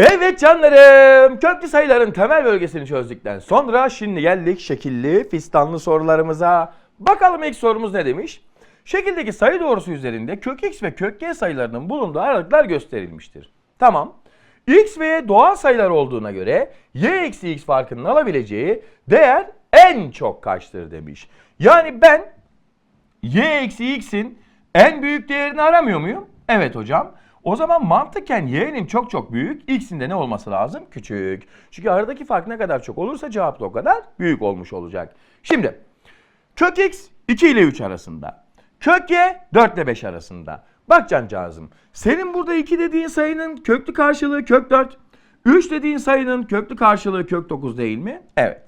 Evet canlarım, köklü sayıların temel bölgesini çözdükten sonra şimdi geldik şekilli, fistanlı sorularımıza. Bakalım ilk sorumuz ne demiş? Şekildeki sayı doğrusu üzerinde kök x ve kök y sayılarının bulunduğu aralıklar gösterilmiştir. Tamam. x ve y doğal sayılar olduğuna göre y eksi x farkının alabileceği değer en çok kaçtır demiş. Yani ben y eksi x'in en büyük değerini aramıyor muyum? Evet hocam. O zaman mantıken y'nin çok çok büyük, x'in de ne olması lazım? Küçük. Çünkü aradaki fark ne kadar çok olursa cevap da o kadar büyük olmuş olacak. Şimdi kök x 2 ile 3 arasında. Kök y 4 ile 5 arasında. Bak cancağızım senin burada 2 dediğin sayının köklü karşılığı kök 4. 3 dediğin sayının köklü karşılığı kök 9 değil mi? Evet.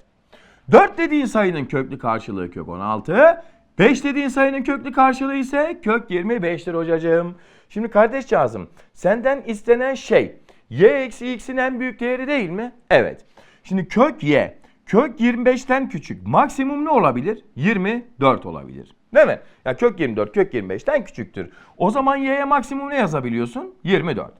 4 dediğin sayının köklü karşılığı kök 16. 5 dediğin sayının köklü karşılığı ise kök 25'tir hocacığım. Şimdi kardeşcağızım senden istenen şey y eksi x'in en büyük değeri değil mi? Evet. Şimdi kök y kök 25'ten küçük maksimum ne olabilir? 24 olabilir. Değil mi? Ya kök 24 kök 25'ten küçüktür. O zaman y'ye maksimum ne yazabiliyorsun? 24.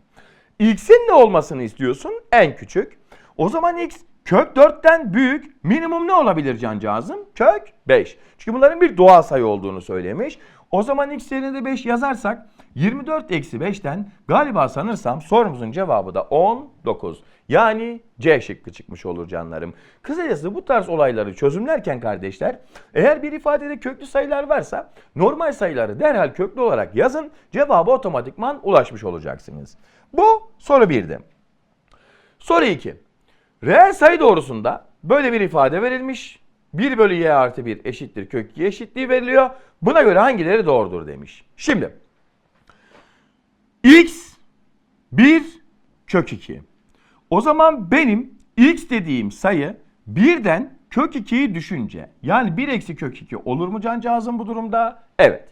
X'in ne olmasını istiyorsun? En küçük. O zaman X kök 4'ten büyük minimum ne olabilir cancağızım? Kök 5. Çünkü bunların bir doğal sayı olduğunu söylemiş. O zaman X yerine de 5 yazarsak 24 eksi 5'ten galiba sanırsam sorumuzun cevabı da 19. Yani C şıkkı çıkmış olur canlarım. Kısacası bu tarz olayları çözümlerken kardeşler eğer bir ifadede köklü sayılar varsa normal sayıları derhal köklü olarak yazın cevabı otomatikman ulaşmış olacaksınız. Bu soru 1'di. Soru 2. Reel sayı doğrusunda böyle bir ifade verilmiş. 1 bölü y artı 1 eşittir kök 2 eşitliği veriliyor. Buna göre hangileri doğrudur demiş. Şimdi x 1 kök 2. O zaman benim x dediğim sayı birden kök 2'yi düşünce yani 1 eksi kök 2 olur mu cancağızım bu durumda? Evet.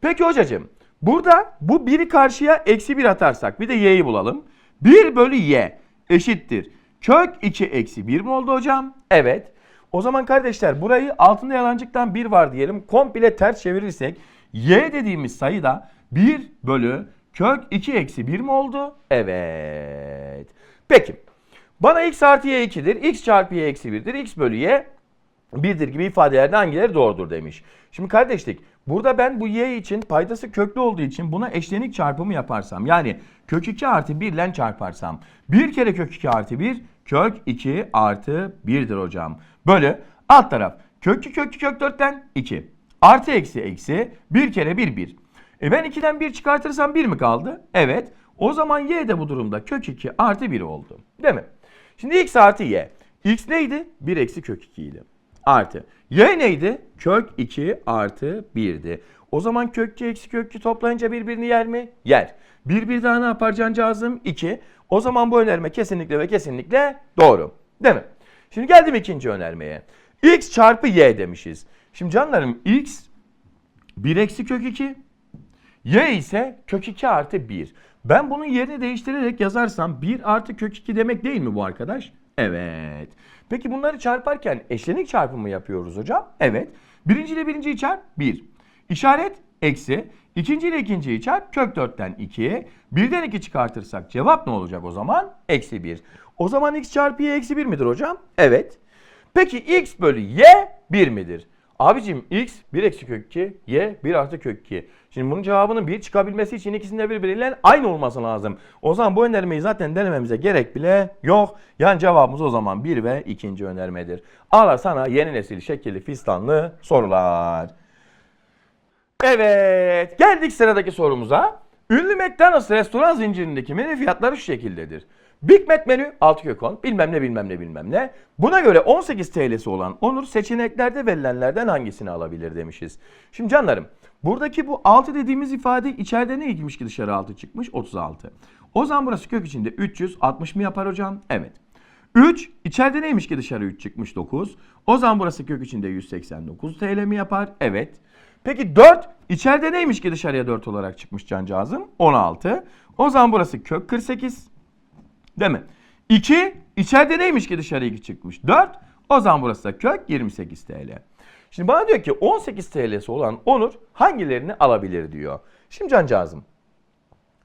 Peki hocacığım burada bu 1'i karşıya eksi 1 atarsak bir de y'yi bulalım. 1 bölü y eşittir. Kök 2 eksi 1 mi oldu hocam? Evet. O zaman kardeşler burayı altında yalancıktan 1 var diyelim. Komple ters çevirirsek y dediğimiz sayı da 1 bölü kök 2 eksi 1 mi oldu? Evet. Peki. Bana x artı y 2'dir. x çarpı y eksi 1'dir. x bölü y 1'dir gibi ifadelerde hangileri doğrudur demiş. Şimdi kardeşlik burada ben bu y için paydası köklü olduğu için buna eşlenik çarpımı yaparsam yani kök 2 artı 1 ile çarparsam bir kere kök 2 artı 1 kök 2 artı 1'dir hocam. Bölü alt taraf kök 2 kök 2 kök 4'ten 2 artı eksi eksi bir kere 1 1. E ben 2'den 1 çıkartırsam 1 mi kaldı? Evet. O zaman y de bu durumda kök 2 artı 1 oldu. Değil mi? Şimdi x artı y. x neydi? 1 eksi kök 2 idi. Artı. Y neydi? Kök 2 artı 1'di. O zaman kök 2 eksi kök 2 toplayınca birbirini yer mi? Yer. Bir bir daha ne yapar cancağızım? 2. O zaman bu önerme kesinlikle ve kesinlikle doğru. Değil mi? Şimdi geldim ikinci önermeye. x çarpı y demişiz. Şimdi canlarım x 1 eksi kök 2 Y ise kök 2 artı 1. Ben bunun yerini değiştirerek yazarsam 1 artı kök 2 demek değil mi bu arkadaş? Evet. Peki bunları çarparken eşlenik çarpımı yapıyoruz hocam? Evet. Birinci ile birinciyi çarp 1. İşaret eksi. İkinci ile ikinciyi çarp kök 4'ten 2'ye. Birden 2 çıkartırsak cevap ne olacak o zaman? Eksi 1. O zaman x çarpı y eksi 1 midir hocam? Evet. Peki x bölü y 1 midir? Abicim x 1 eksi kök 2, y 1 artı kök 2. Şimdi bunun cevabının 1 çıkabilmesi için ikisinin de birbiriyle aynı olması lazım. O zaman bu önermeyi zaten denememize gerek bile yok. Yani cevabımız o zaman 1 ve ikinci önermedir. Ala sana yeni nesil şekilli fistanlı sorular. Evet geldik sıradaki sorumuza. Ünlü McDonald's restoran zincirindeki menü fiyatları şu şekildedir. Big Mac menü 6 kök 10 bilmem ne bilmem ne bilmem ne. Buna göre 18 TL'si olan Onur seçeneklerde verilenlerden hangisini alabilir demişiz. Şimdi canlarım buradaki bu 6 dediğimiz ifade içeride ne gitmiş ki dışarı 6 çıkmış 36. O zaman burası kök içinde 360 mı yapar hocam? Evet. 3 içeride neymiş ki dışarı 3 çıkmış 9. O zaman burası kök içinde 189 TL mi yapar? Evet. Peki 4 içeride neymiş ki dışarıya 4 olarak çıkmış cancağızım? 16. O zaman burası kök 48. Değil mi? 2 içeride neymiş ki dışarıya 2 çıkmış? 4. O zaman burası da kök 28 TL. Şimdi bana diyor ki 18 TL'si olan Onur hangilerini alabilir diyor. Şimdi cancağızım.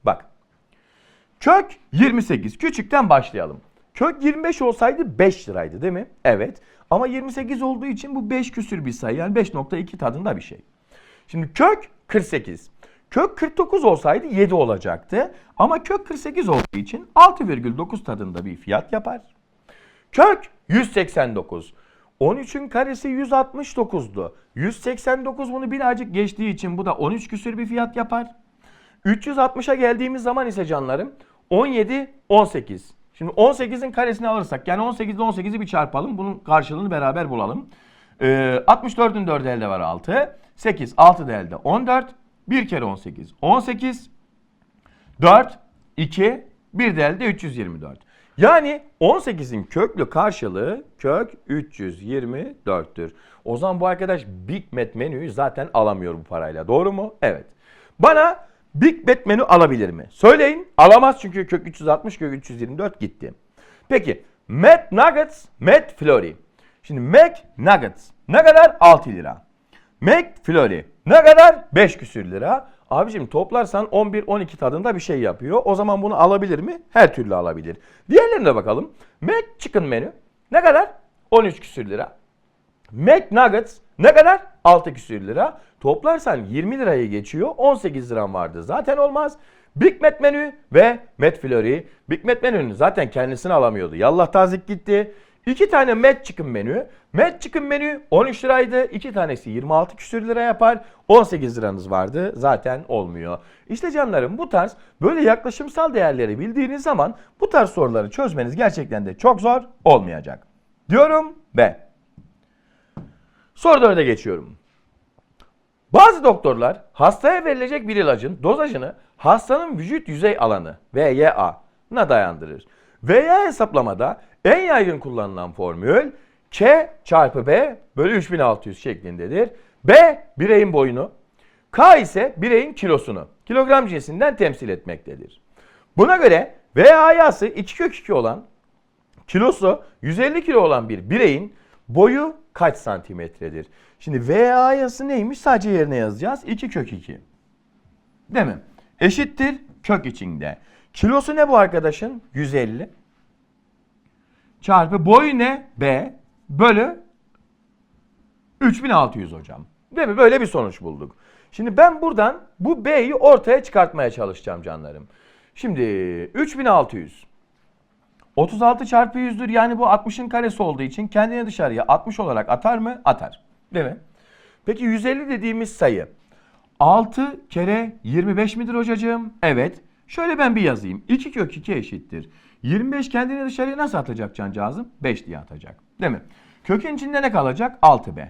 Bak. Kök 28. Küçükten başlayalım. Kök 25 olsaydı 5 liraydı değil mi? Evet. Ama 28 olduğu için bu 5 küsür bir sayı. Yani 5.2 tadında bir şey. Şimdi kök 48. Kök 49 olsaydı 7 olacaktı. Ama kök 48 olduğu için 6,9 tadında bir fiyat yapar. Kök 189. 13'ün karesi 169'du. 189 bunu birazcık geçtiği için bu da 13 küsür bir fiyat yapar. 360'a geldiğimiz zaman ise canlarım 17, 18. Şimdi 18'in karesini alırsak yani 18 ile 18'i bir çarpalım. Bunun karşılığını beraber bulalım. Ee, 64'ün 4 elde var 6. 8, 6 da elde 14. 1 kere 18. 18. 4, 2, 1 de elde 324. Yani 18'in köklü karşılığı kök 324'tür. O zaman bu arkadaş Big Mac menüyü zaten alamıyor bu parayla. Doğru mu? Evet. Bana Big Mac menü alabilir mi? Söyleyin. Alamaz çünkü kök 360, kök 324 gitti. Peki Mac Nuggets, Mac Flurry. Şimdi Mac Nuggets ne kadar? 6 lira. Mac Flurry ne kadar? 5 küsür lira. Abicim toplarsan 11-12 tadında bir şey yapıyor. O zaman bunu alabilir mi? Her türlü alabilir. Diğerlerine bakalım. Mac Chicken menü ne kadar? 13 küsür lira. Mac Nuggets ne kadar? 6 küsür lira. Toplarsan 20 lirayı geçiyor. 18 liram vardı. Zaten olmaz. Big Mac menü ve Mac Flurry. Big Mac menünün zaten kendisini alamıyordu. Yallah tazik gitti. İki tane Mac Chicken menü. Mac Chicken menü 13 liraydı. İki tanesi 26 küsür lira yapar. 18 liranız vardı. Zaten olmuyor. İşte canlarım bu tarz böyle yaklaşımsal değerleri bildiğiniz zaman bu tarz soruları çözmeniz gerçekten de çok zor olmayacak. Diyorum ve soru 4'e geçiyorum. Bazı doktorlar hastaya verilecek bir ilacın dozajını hastanın vücut yüzey alanı VYA'na dayandırır. VYA hesaplamada en yaygın kullanılan formül K çarpı B bölü 3600 şeklindedir. B bireyin boyunu, K ise bireyin kilosunu kilogram cinsinden temsil etmektedir. Buna göre VA'sı 2 kök 2 olan kilosu 150 kilo olan bir bireyin boyu kaç santimetredir? Şimdi VA'sı neymiş? Sadece yerine yazacağız. 2 kök 2. Değil mi? Eşittir kök içinde. Kilosu ne bu arkadaşın? 150. Çarpı boyu ne? B. Bölü 3600 hocam. Değil mi? Böyle bir sonuç bulduk. Şimdi ben buradan bu B'yi ortaya çıkartmaya çalışacağım canlarım. Şimdi 3600. 36 çarpı 100'dür yani bu 60'ın karesi olduğu için kendini dışarıya 60 olarak atar mı? Atar. Değil mi? Peki 150 dediğimiz sayı 6 kere 25 midir hocacığım? Evet. Şöyle ben bir yazayım. 2 kök 2 eşittir. 25 kendini dışarıya nasıl atacak cancağızım? 5 diye atacak. Değil mi? Kökün içinde ne kalacak? 6b.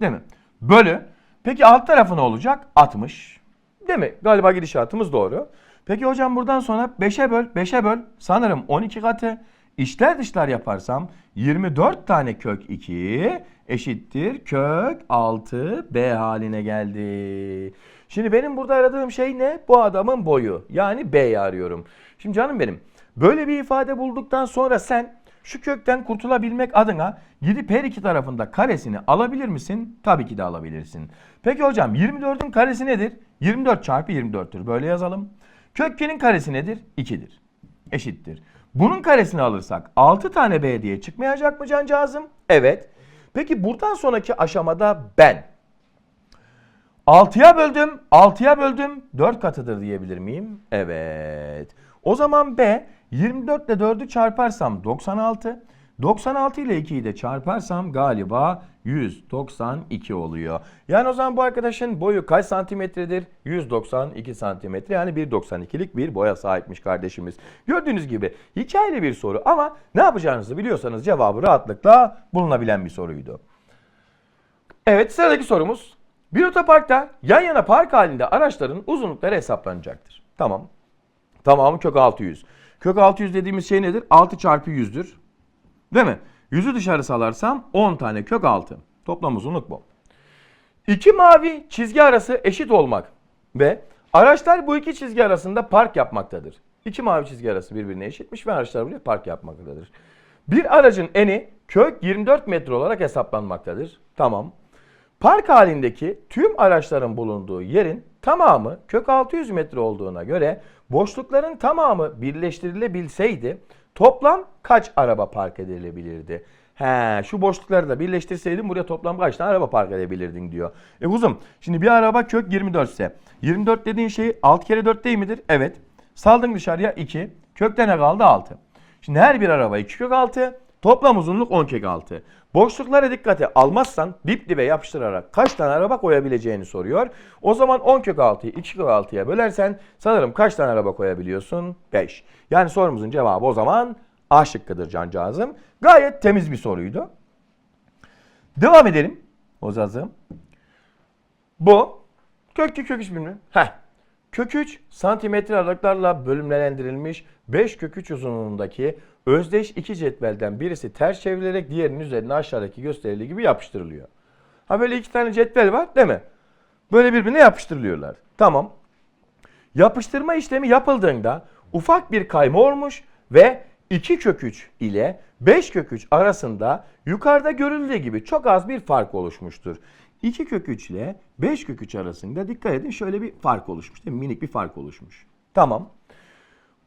Değil mi? Bölü. Peki alt tarafı ne olacak? 60. Değil mi? Galiba gidişatımız doğru. Peki hocam buradan sonra 5'e böl, 5'e böl. Sanırım 12 katı. İşler dışlar yaparsam 24 tane kök 2 eşittir kök 6 B haline geldi. Şimdi benim burada aradığım şey ne? Bu adamın boyu. Yani B'yi arıyorum. Şimdi canım benim böyle bir ifade bulduktan sonra sen şu kökten kurtulabilmek adına gidip her iki tarafında karesini alabilir misin? Tabii ki de alabilirsin. Peki hocam 24'ün karesi nedir? 24 çarpı 24'tür. Böyle yazalım. Kök 2'nin karesi nedir? 2'dir. Eşittir. Bunun karesini alırsak 6 tane B diye çıkmayacak mı cancağızım? Evet. Peki buradan sonraki aşamada ben 6'ya böldüm, 6'ya böldüm 4 katıdır diyebilir miyim? Evet. O zaman B 24 ile 4'ü çarparsam 96. 96 ile 2'yi de çarparsam galiba 192 oluyor. Yani o zaman bu arkadaşın boyu kaç santimetredir? 192 santimetre yani 1.92'lik bir boya sahipmiş kardeşimiz. Gördüğünüz gibi hikayeli bir soru ama ne yapacağınızı biliyorsanız cevabı rahatlıkla bulunabilen bir soruydu. Evet sıradaki sorumuz. Bir otoparkta yan yana park halinde araçların uzunlukları hesaplanacaktır. Tamam. Tamamı kök 600. Kök 600 dediğimiz şey nedir? 6 çarpı 100'dür. Değil mi? 100'ü dışarı salarsam 10 tane kök 6. Toplam uzunluk bu. İki mavi çizgi arası eşit olmak ve araçlar bu iki çizgi arasında park yapmaktadır. İki mavi çizgi arası birbirine eşitmiş ve araçlar buraya park yapmaktadır. Bir aracın eni kök 24 metre olarak hesaplanmaktadır. Tamam. Park halindeki tüm araçların bulunduğu yerin tamamı kök 600 metre olduğuna göre boşlukların tamamı birleştirilebilseydi toplam kaç araba park edilebilirdi? He, şu boşlukları da birleştirseydin buraya toplam kaç tane araba park edebilirdin diyor. E kuzum şimdi bir araba kök 24 ise 24 dediğin şey 6 kere 4 değil midir? Evet. Saldın dışarıya 2. Kökte ne kaldı? 6. Şimdi her bir araba 2 kök 6. Toplam uzunluk 10 kök 6. Boşluklara dikkate almazsan dip dibe yapıştırarak kaç tane araba koyabileceğini soruyor. O zaman 10 kök 6'yı 2 kök 6'ya bölersen sanırım kaç tane araba koyabiliyorsun? 5. Yani sorumuzun cevabı o zaman A şıkkıdır cancağızım. Gayet temiz bir soruydu. Devam edelim. Ozazım. Bu kök 2 kök 3 bilmem. Heh. Kök 3 santimetre aralıklarla bölümlendirilmiş 5 kök 3 uzunluğundaki özdeş iki cetvelden birisi ters çevrilerek diğerinin üzerine aşağıdaki gösterildiği gibi yapıştırılıyor. Ha böyle iki tane cetvel var değil mi? Böyle birbirine yapıştırılıyorlar. Tamam. Yapıştırma işlemi yapıldığında ufak bir kayma olmuş ve 2 kök 3 ile 5 kök 3 arasında yukarıda görüldüğü gibi çok az bir fark oluşmuştur. 2 kök 3 ile 5 kök 3 arasında dikkat edin şöyle bir fark oluşmuş değil mi? Minik bir fark oluşmuş. Tamam.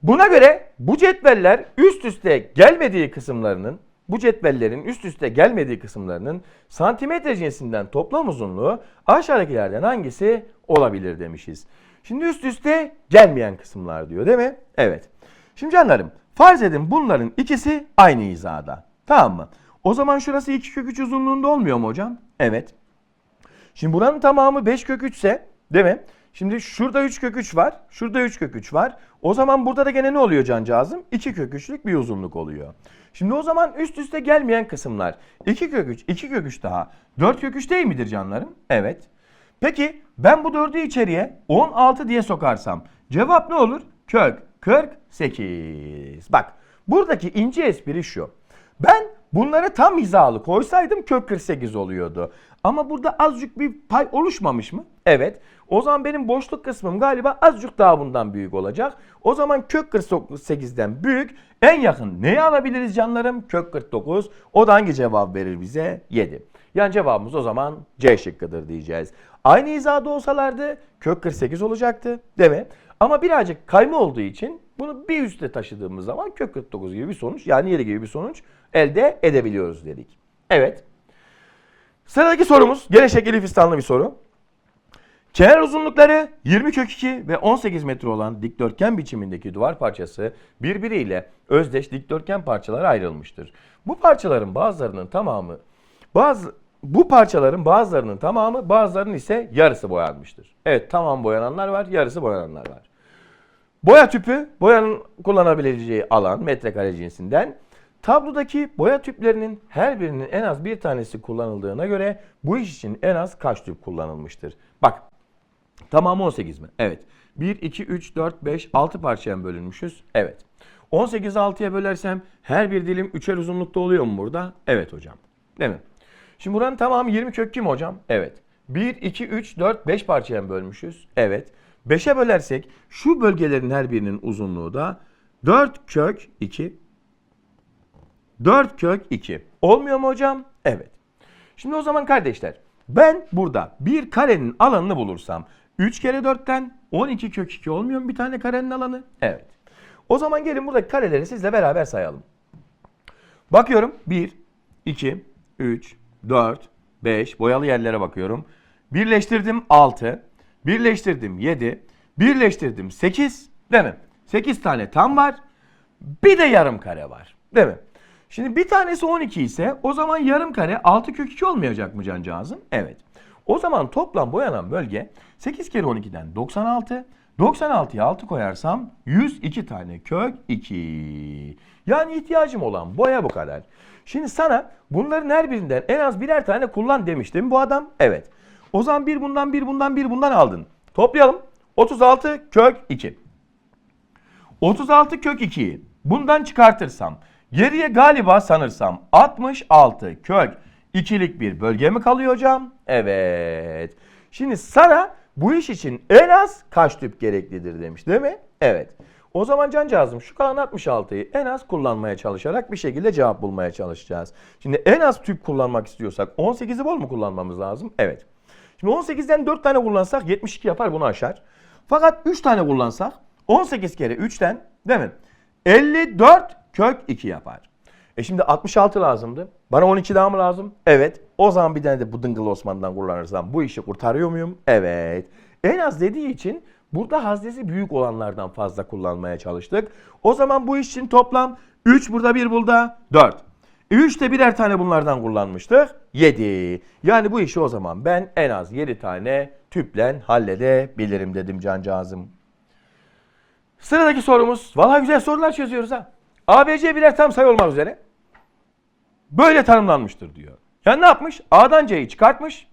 Buna göre bu cetveller üst üste gelmediği kısımlarının bu cetvellerin üst üste gelmediği kısımlarının santimetre cinsinden toplam uzunluğu aşağıdakilerden hangisi olabilir demişiz. Şimdi üst üste gelmeyen kısımlar diyor değil mi? Evet. Şimdi canlarım farz edin bunların ikisi aynı hizada. Tamam mı? O zaman şurası 2 kök 3 uzunluğunda olmuyor mu hocam? Evet. Şimdi buranın tamamı 5 kök 3 ise değil mi? Şimdi şurada 3 kök 3 var. Şurada 3 kök 3 var. O zaman burada da gene ne oluyor cancağızım? 2 kök 3'lük bir uzunluk oluyor. Şimdi o zaman üst üste gelmeyen kısımlar 2 kök 3, 2 kök 3 daha 4 kök 3 değil midir canlarım? Evet. Peki ben bu 4'ü içeriye 16 diye sokarsam cevap ne olur? Kök 48. Bak buradaki ince espri şu. Ben bunları tam hizalı koysaydım kök 48 oluyordu. Ama burada azıcık bir pay oluşmamış mı? Evet. O zaman benim boşluk kısmım galiba azıcık daha bundan büyük olacak. O zaman kök 48'den büyük en yakın neyi alabiliriz canlarım? Kök 49. O da hangi cevap verir bize? 7. Yani cevabımız o zaman C şıkkıdır diyeceğiz. Aynı hizada olsalardı kök 48 olacaktı değil mi? Ama birazcık kayma olduğu için bunu bir üste taşıdığımız zaman kök 49 gibi bir sonuç yani 7 gibi bir sonuç elde edebiliyoruz dedik. Evet. Sıradaki sorumuz gene şekilli fistanlı bir soru. Kenar uzunlukları 20 kök 2 ve 18 metre olan dikdörtgen biçimindeki duvar parçası birbiriyle özdeş dikdörtgen parçalara ayrılmıştır. Bu parçaların bazılarının tamamı bazı bu parçaların bazılarının tamamı bazılarının ise yarısı boyanmıştır. Evet tamam boyananlar var yarısı boyananlar var. Boya tüpü boyanın kullanabileceği alan metrekare cinsinden. Tablodaki boya tüplerinin her birinin en az bir tanesi kullanıldığına göre bu iş için en az kaç tüp kullanılmıştır? Bak tamamı 18 mi? Evet. 1, 2, 3, 4, 5, 6 parçaya bölünmüşüz? Evet. 18'i 6'ya bölersem her bir dilim 3'er uzunlukta oluyor mu burada? Evet hocam. Değil mi? Şimdi buranın tamamı 20 kök 2 mi hocam? Evet. 1, 2, 3, 4, 5 parçaya bölmüşüz? Evet. 5'e bölersek şu bölgelerin her birinin uzunluğu da 4 kök 2. 4 kök 2. Olmuyor mu hocam? Evet. Şimdi o zaman kardeşler ben burada bir karenin alanını bulursam 3 kere 4'ten 12 kök 2 olmuyor mu bir tane karenin alanı? Evet. O zaman gelin buradaki kareleri sizle beraber sayalım. Bakıyorum 1, 2, 3, 4, 5 boyalı yerlere bakıyorum. Birleştirdim 6, birleştirdim 7, birleştirdim 8 değil mi? 8 tane tam var. Bir de yarım kare var değil mi? Şimdi bir tanesi 12 ise o zaman yarım kare 6 kök 2 olmayacak mı cancağızım? Evet. O zaman toplam boyanan bölge 8 kere 12'den 96. 96'ya 6 koyarsam 102 tane kök 2. Yani ihtiyacım olan boya bu kadar. Şimdi sana bunların her birinden en az birer tane kullan demiştim bu adam. Evet. O zaman bir bundan bir bundan bir bundan aldın. Toplayalım. 36 kök 2. 36 kök 2'yi bundan çıkartırsam geriye galiba sanırsam 66 kök 2'lik bir bölge mi kalıyor hocam? Evet. Şimdi sana bu iş için en az kaç tüp gereklidir demiş değil mi? Evet. O zaman cancağızım şu kalan 66'yı en az kullanmaya çalışarak bir şekilde cevap bulmaya çalışacağız. Şimdi en az tüp kullanmak istiyorsak 18'i bol mu kullanmamız lazım? Evet. Şimdi 18'den 4 tane kullansak 72 yapar bunu aşar. Fakat 3 tane kullansak 18 kere 3'ten değil mi? 54 kök 2 yapar. E şimdi 66 lazımdı. Bana 12 daha mı lazım? Evet. O zaman bir tane de bu Dıngıl Osman'dan kullanırsam bu işi kurtarıyor muyum? Evet. En az dediği için burada haznesi büyük olanlardan fazla kullanmaya çalıştık. O zaman bu iş için toplam 3 burada 1 burada 4. 3 de birer tane bunlardan kullanmıştık. 7. Yani bu işi o zaman ben en az 7 tane tüple halledebilirim dedim cancağızım. Sıradaki sorumuz. Vallahi güzel sorular çözüyoruz ha. ABC birer tam sayı olmak üzere. Böyle tanımlanmıştır diyor. Yani ne yapmış? A'dan C'yi çıkartmış.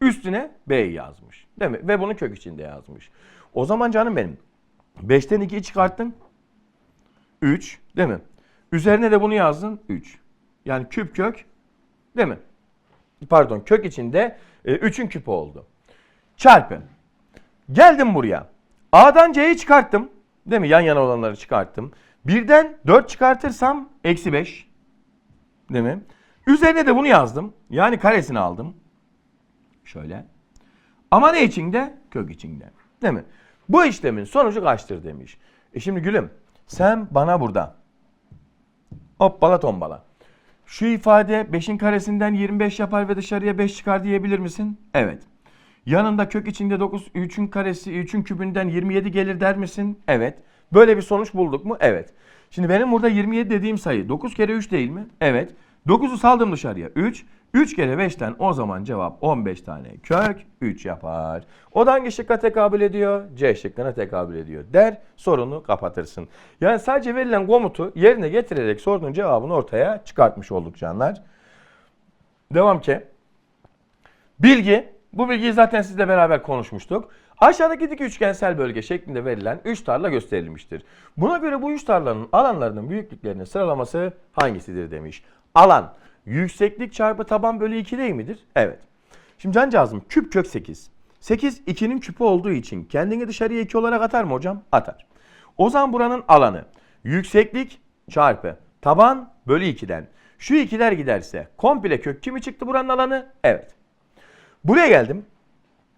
Üstüne B'yi yazmış. Değil mi? Ve bunu kök içinde yazmış. O zaman canım benim. 5'ten 2'yi çıkarttın. 3. Değil mi? Üzerine de bunu yazdın. 3. Yani küp kök. Değil mi? Pardon kök içinde 3'ün küpü oldu. Çarpı. Geldim buraya. A'dan C'yi çıkarttım. Değil mi? Yan yana olanları çıkarttım. Birden 4 çıkartırsam eksi 5. Değil mi? Üzerine de bunu yazdım. Yani karesini aldım. Şöyle. Ama ne içinde? Kök içinde. Değil mi? Bu işlemin sonucu kaçtır demiş. E şimdi gülüm sen bana burada hoppala tombala. Şu ifade 5'in karesinden 25 yapar ve dışarıya 5 çıkar diyebilir misin? Evet. Yanında kök içinde 9, 3'ün karesi, 3'ün kübünden 27 gelir der misin? Evet. Böyle bir sonuç bulduk mu? Evet. Şimdi benim burada 27 dediğim sayı 9 kere 3 değil mi? Evet. 9'u saldım dışarıya 3. 3 kere 5'ten o zaman cevap 15 tane kök 3 yapar. O da hangi şıkka tekabül ediyor? C şıkkına tekabül ediyor der sorunu kapatırsın. Yani sadece verilen komutu yerine getirerek sorunun cevabını ortaya çıkartmış olduk canlar. Devam ki. Bilgi. Bu bilgiyi zaten sizle beraber konuşmuştuk. Aşağıdaki dik üçgensel bölge şeklinde verilen 3 tarla gösterilmiştir. Buna göre bu 3 tarlanın alanlarının büyüklüklerinin sıralaması hangisidir demiş. Alan yükseklik çarpı taban bölü 2 değil midir? Evet. Şimdi cancağızım küp kök 8. 8 2'nin küpü olduğu için kendini dışarıya 2 olarak atar mı hocam? Atar. O zaman buranın alanı yükseklik çarpı taban bölü 2'den. Şu ikiler giderse komple kök kimi çıktı buranın alanı? Evet. Buraya geldim.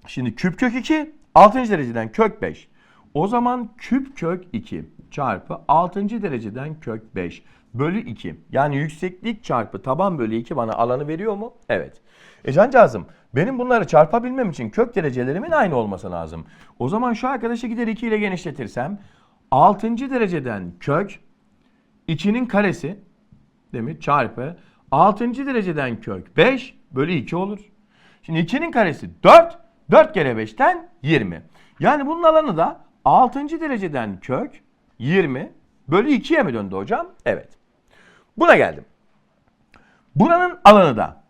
Şimdi küp kök 2 6. dereceden kök 5. O zaman küp kök 2 çarpı 6. dereceden kök 5 bölü 2. Yani yükseklik çarpı taban bölü 2 bana alanı veriyor mu? Evet. E cancağızım benim bunları çarpabilmem için kök derecelerimin aynı olması lazım. O zaman şu arkadaşı gider 2 ile genişletirsem 6. dereceden kök 2'nin karesi değil mi? Çarpı 6. dereceden kök 5 bölü 2 olur. Şimdi 2'nin karesi 4. 4 kere 5'ten 20. Yani bunun alanı da 6. dereceden kök 20 bölü 2'ye mi döndü hocam? Evet. Buna geldim. Buranın alanı da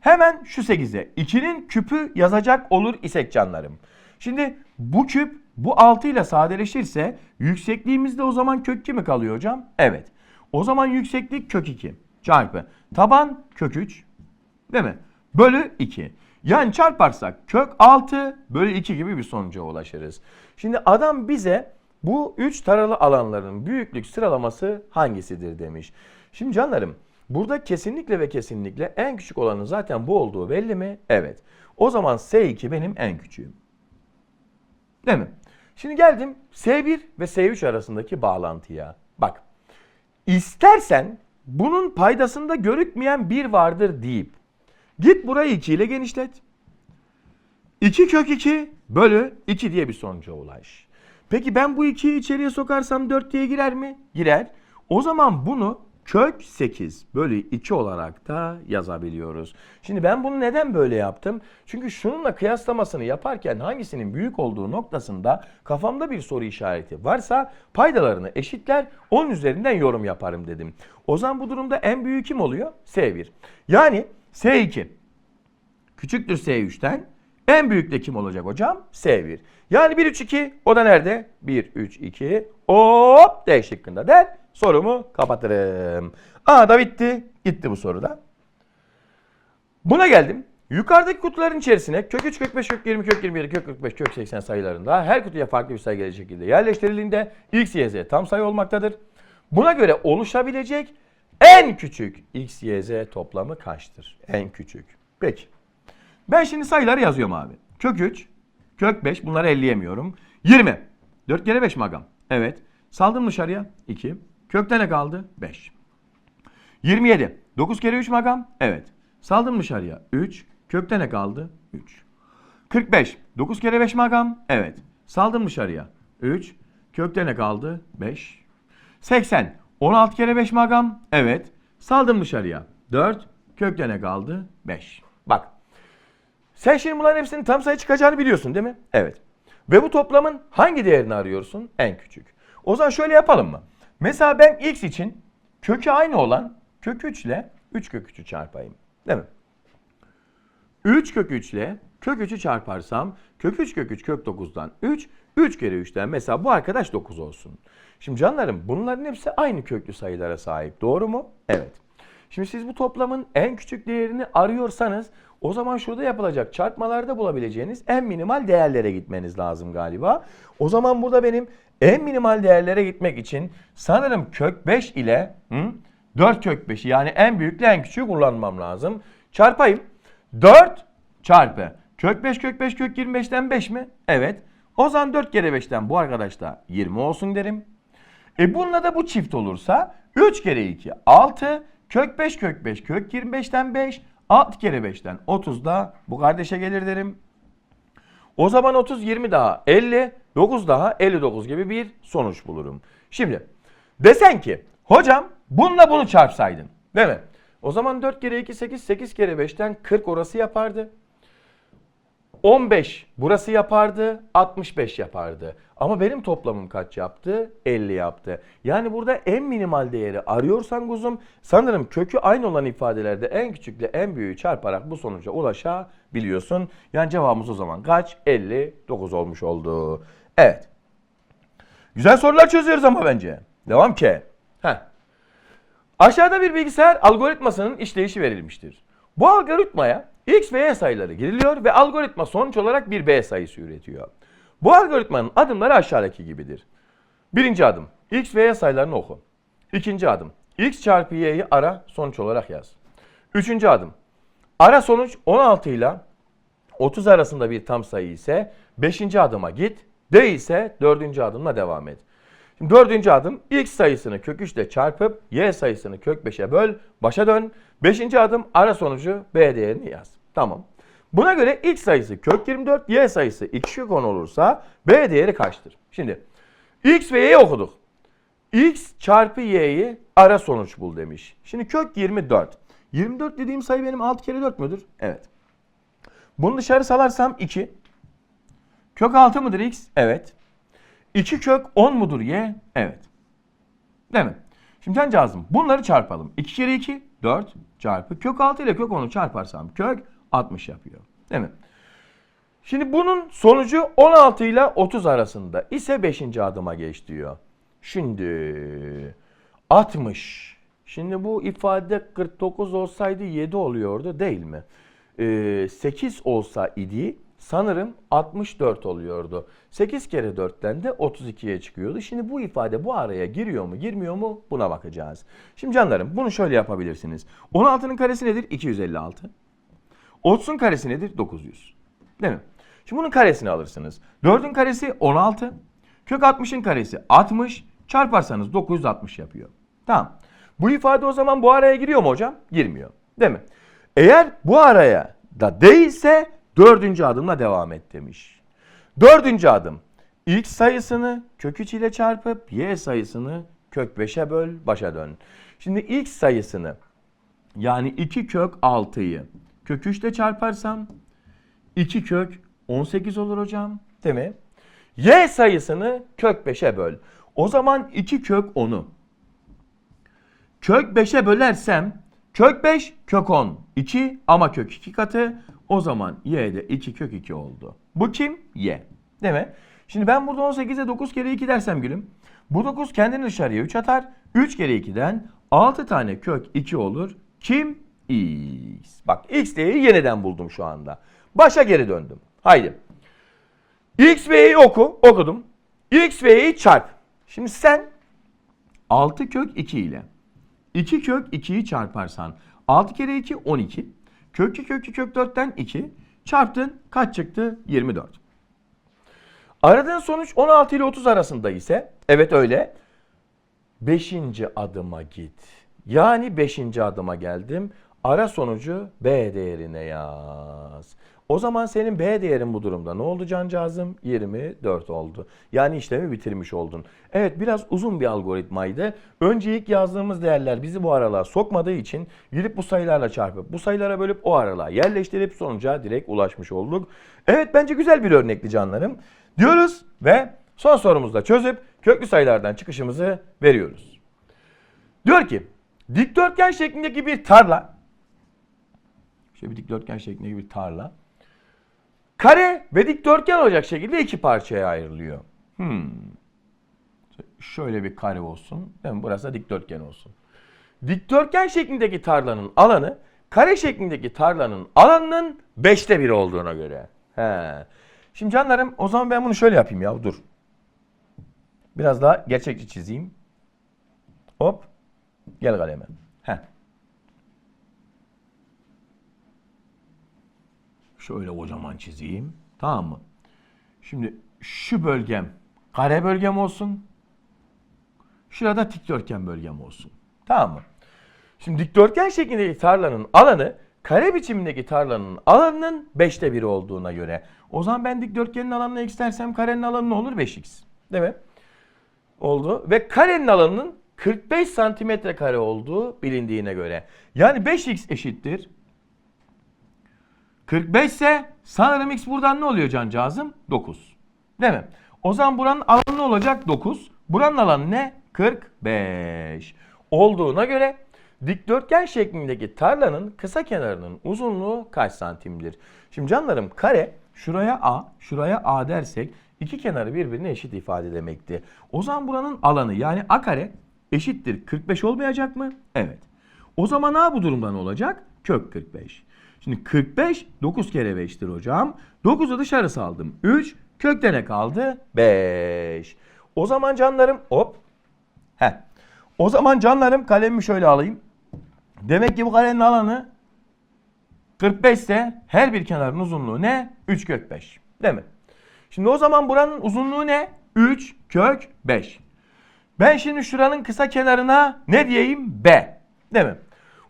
hemen şu 8'e 2'nin küpü yazacak olur isek canlarım. Şimdi bu küp bu 6 ile sadeleşirse yüksekliğimizde o zaman kök 2 mi kalıyor hocam? Evet. O zaman yükseklik kök 2 çarpı taban kök 3 değil mi? Bölü 2. Yani çarparsak kök 6 bölü 2 gibi bir sonuca ulaşırız. Şimdi adam bize bu 3 taralı alanların büyüklük sıralaması hangisidir demiş. Şimdi canlarım burada kesinlikle ve kesinlikle en küçük olanın zaten bu olduğu belli mi? Evet. O zaman S2 benim en küçüğüm. Değil mi? Şimdi geldim S1 ve S3 arasındaki bağlantıya. Bak istersen bunun paydasında görükmeyen bir vardır deyip Git burayı 2 ile genişlet. 2 kök 2 bölü 2 diye bir sonuca ulaş. Peki ben bu 2'yi içeriye sokarsam 4 diye girer mi? Girer. O zaman bunu kök 8 bölü 2 olarak da yazabiliyoruz. Şimdi ben bunu neden böyle yaptım? Çünkü şununla kıyaslamasını yaparken hangisinin büyük olduğu noktasında kafamda bir soru işareti varsa paydalarını eşitler onun üzerinden yorum yaparım dedim. O zaman bu durumda en büyük kim oluyor? S1. Yani S2 küçüktür S3'ten. En büyük de kim olacak hocam? S1. Yani 1, 3, 2 o da nerede? 1, 3, 2 hop D şıkkında der. Sorumu kapatırım. Aa da bitti. Gitti bu soruda. Buna geldim. Yukarıdaki kutuların içerisine kök 3, kök 5, kök 20, kök 27, kök 45, kök 80 sayılarında her kutuya farklı bir sayı gelecek şekilde yerleştirildiğinde x, y, z tam sayı olmaktadır. Buna göre oluşabilecek en küçük x, y, z toplamı kaçtır? En küçük. Peki. Ben şimdi sayıları yazıyorum abi. Kök 3, kök 5 bunları elleyemiyorum. 20. 4 kere 5 magam. Evet. Saldım dışarıya 2. Kökte ne kaldı? 5. 27. 9 kere 3 magam. Evet. Saldım dışarıya 3. Kökte ne kaldı? 3. 45. 9 kere 5 magam. Evet. Saldım dışarıya 3. Kökte ne kaldı? 5. 80. 16 kere 5 magam. Evet. Saldım dışarıya 4. Kökte kaldı? 5. Bak. Sen şimdi bunların hepsinin tam sayı çıkacağını biliyorsun değil mi? Evet. Ve bu toplamın hangi değerini arıyorsun? En küçük. O zaman şöyle yapalım mı? Mesela ben x için kökü aynı olan kök 3 ile 3 kök 3'ü çarpayım. Değil mi? 3 kök 3 ile kök 3'ü çarparsam kök 3 kök 3 kök 9'dan 3, 3 kere 3'ten mesela bu arkadaş 9 olsun. Şimdi canlarım bunların hepsi aynı köklü sayılara sahip. Doğru mu? Evet. Şimdi siz bu toplamın en küçük değerini arıyorsanız o zaman şurada yapılacak çarpmalarda bulabileceğiniz en minimal değerlere gitmeniz lazım galiba. O zaman burada benim en minimal değerlere gitmek için sanırım kök 5 ile hı, 4 kök 5'i yani en büyükle en küçüğü kullanmam lazım. Çarpayım. 4 çarpı kök 5 kök 5 kök 25'ten 5 mi? Evet. O zaman 4 kere 5'ten bu arkadaş da 20 olsun derim. E bununla da bu çift olursa 3 kere 2 6 kök 5 kök 5 kök 25'ten 5 6 kere 5'ten 30 da bu kardeşe gelir derim. O zaman 30 20 daha 50 9 daha 59 gibi bir sonuç bulurum. Şimdi desen ki hocam bununla bunu çarpsaydın değil mi? O zaman 4 kere 2 8 8 kere 5'ten 40 orası yapardı. 15 burası yapardı, 65 yapardı. Ama benim toplamım kaç yaptı? 50 yaptı. Yani burada en minimal değeri arıyorsan kuzum sanırım kökü aynı olan ifadelerde en küçükle en büyüğü çarparak bu sonuca ulaşabiliyorsun. Yani cevabımız o zaman kaç? 59 olmuş oldu. Evet. Güzel sorular çözüyoruz ama bence. Devam ki. Heh. Aşağıda bir bilgisayar algoritmasının işleyişi verilmiştir. Bu algoritmaya x ve y sayıları giriliyor ve algoritma sonuç olarak bir b sayısı üretiyor. Bu algoritmanın adımları aşağıdaki gibidir. Birinci adım x ve y sayılarını oku. İkinci adım x çarpı y'yi ara sonuç olarak yaz. Üçüncü adım ara sonuç 16 ile 30 arasında bir tam sayı ise 5. adıma git. Değilse 4. adımla devam et. Şimdi dördüncü adım x sayısını kök 3 ile çarpıp y sayısını kök 5'e böl, başa dön. Beşinci adım ara sonucu b değerini yaz. Tamam. Buna göre x sayısı kök 24, y sayısı 2 kök 10 olursa b değeri kaçtır? Şimdi x ve y'yi okuduk. x çarpı y'yi ara sonuç bul demiş. Şimdi kök 24. 24 dediğim sayı benim 6 kere 4 müdür? Evet. Bunu dışarı salarsam 2. Kök 6 mıdır x? Evet. 2 kök 10 mudur y? Evet. Değil mi? Şimdi cancağızım bunları çarpalım. 2 kere 2 4 çarpı kök 6 ile kök 10'u çarparsam kök 60 yapıyor. Değil mi? Şimdi bunun sonucu 16 ile 30 arasında ise 5. adıma geç diyor. Şimdi 60. Şimdi bu ifade 49 olsaydı 7 oluyordu değil mi? Ee, 8 olsa idi sanırım 64 oluyordu. 8 kere 4'ten de 32'ye çıkıyordu. Şimdi bu ifade bu araya giriyor mu girmiyor mu buna bakacağız. Şimdi canlarım bunu şöyle yapabilirsiniz. 16'nın karesi nedir? 256. 30'un karesi nedir? 900. Değil mi? Şimdi bunun karesini alırsınız. 4'ün karesi 16. Kök 60'ın karesi 60. Çarparsanız 960 yapıyor. Tamam. Bu ifade o zaman bu araya giriyor mu hocam? Girmiyor. Değil mi? Eğer bu araya da değilse dördüncü adımla devam et demiş. Dördüncü adım. X sayısını kök 3 ile çarpıp y sayısını kök 5'e böl başa dön. Şimdi x sayısını yani 2 kök 6'yı kök 3 ile çarparsam 2 kök 18 olur hocam. Değil mi? Y sayısını kök 5'e böl. O zaman 2 kök 10'u kök 5'e bölersem kök 5 kök 10 2 ama kök 2 katı o zaman y de 2 kök 2 oldu. Bu kim? Y. Değil mi? Şimdi ben burada 18'e 9 kere 2 dersem gülüm. Bu 9 kendini dışarıya 3 atar. 3 kere 2'den 6 tane kök 2 olur. Kim? X. Bak x değeri yeniden buldum şu anda. Başa geri döndüm. Haydi. X ve y'yi oku. Okudum. X ve y'yi çarp. Şimdi sen 6 kök 2 ile 2 kök 2'yi çarparsan 6 kere 2 12. Kök 2 kök 2 kök 4'ten 2. Çarptın kaç çıktı? 24. Aradığın sonuç 16 ile 30 arasında ise evet öyle. 5. adıma git. Yani 5. adıma geldim. Ara sonucu B değerine yaz. O zaman senin B değerin bu durumda ne oldu cancağızım? 24 oldu. Yani işlemi bitirmiş oldun. Evet biraz uzun bir algoritmaydı. Önce ilk yazdığımız değerler bizi bu aralığa sokmadığı için gidip bu sayılarla çarpıp bu sayılara bölüp o aralığa yerleştirip sonuca direkt ulaşmış olduk. Evet bence güzel bir örnekli canlarım. Diyoruz ve son sorumuzda çözüp köklü sayılardan çıkışımızı veriyoruz. Diyor ki dikdörtgen şeklindeki bir tarla işte bir dikdörtgen şeklindeki bir tarla kare ve dikdörtgen olacak şekilde iki parçaya ayrılıyor. Hmm. Şöyle bir kare olsun. Değil mi? Burası da dikdörtgen olsun. Dikdörtgen şeklindeki tarlanın alanı kare şeklindeki tarlanın alanının beşte bir olduğuna göre. He. Şimdi canlarım o zaman ben bunu şöyle yapayım ya dur. Biraz daha gerçekçi çizeyim. Hop. Gel kaleme. Heh. Şöyle kocaman çizeyim. Tamam mı? Şimdi şu bölgem kare bölgem olsun. Şurada dikdörtgen bölgem olsun. Tamam mı? Şimdi dikdörtgen şeklindeki tarlanın alanı kare biçimindeki tarlanın alanının 5'te 1 olduğuna göre. O zaman ben dikdörtgenin alanını x karenin alanı ne olur? 5x. Değil mi? Oldu. Ve karenin alanının 45 santimetre kare olduğu bilindiğine göre. Yani 5x eşittir 45 ise sanırım x buradan ne oluyor cancağızım? 9. Değil mi? O zaman buranın alanı ne olacak? 9. Buranın alanı ne? 45. Olduğuna göre dikdörtgen şeklindeki tarlanın kısa kenarının uzunluğu kaç santimdir? Şimdi canlarım kare şuraya a, şuraya a dersek iki kenarı birbirine eşit ifade demekti. O zaman buranın alanı yani a kare eşittir 45 olmayacak mı? Evet. O zaman a bu durumda ne olacak? Kök 45. Şimdi 45 9 kere 5'tir hocam. 9'u dışarı saldım. 3 kökte ne kaldı? 5. O zaman canlarım hop. Heh. O zaman canlarım kalemimi şöyle alayım. Demek ki bu karenin alanı 45 ise her bir kenarın uzunluğu ne? 3 kök 5. Değil mi? Şimdi o zaman buranın uzunluğu ne? 3 kök 5. Ben şimdi şuranın kısa kenarına ne diyeyim? B. Değil mi?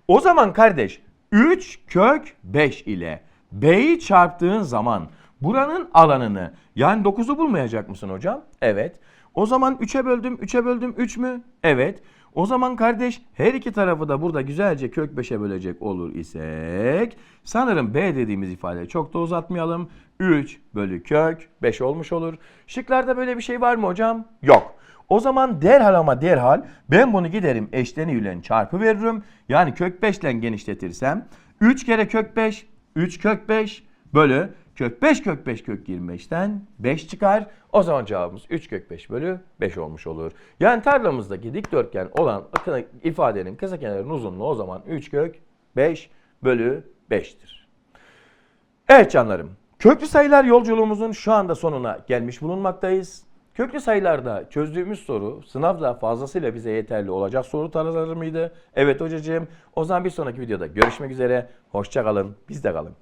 O zaman kardeş 3 kök 5 ile B'yi çarptığın zaman buranın alanını yani 9'u bulmayacak mısın hocam? Evet. O zaman 3'e böldüm 3'e böldüm 3 mü? Evet. O zaman kardeş her iki tarafı da burada güzelce kök 5'e bölecek olur isek sanırım B dediğimiz ifadeyi çok da uzatmayalım. 3 bölü kök 5 olmuş olur. Şıklarda böyle bir şey var mı hocam? Yok. O zaman derhal ama derhal ben bunu giderim eşleniyle çarpı veririm. Yani kök 5 ile genişletirsem 3 kere kök 5 3 kök 5 bölü kök 5 kök 5 kök 25'ten 5 çıkar. O zaman cevabımız 3 kök 5 bölü 5 olmuş olur. Yani tarlamızdaki dikdörtgen olan ifadenin kısa kenarının uzunluğu o zaman 3 kök 5 bölü 5'tir. Evet canlarım. Köklü sayılar yolculuğumuzun şu anda sonuna gelmiş bulunmaktayız. Köklü sayılarda çözdüğümüz soru sınavda fazlasıyla bize yeterli olacak soru tarzları mıydı? Evet hocacığım. O zaman bir sonraki videoda görüşmek üzere. Hoşça kalın. Bizde kalın.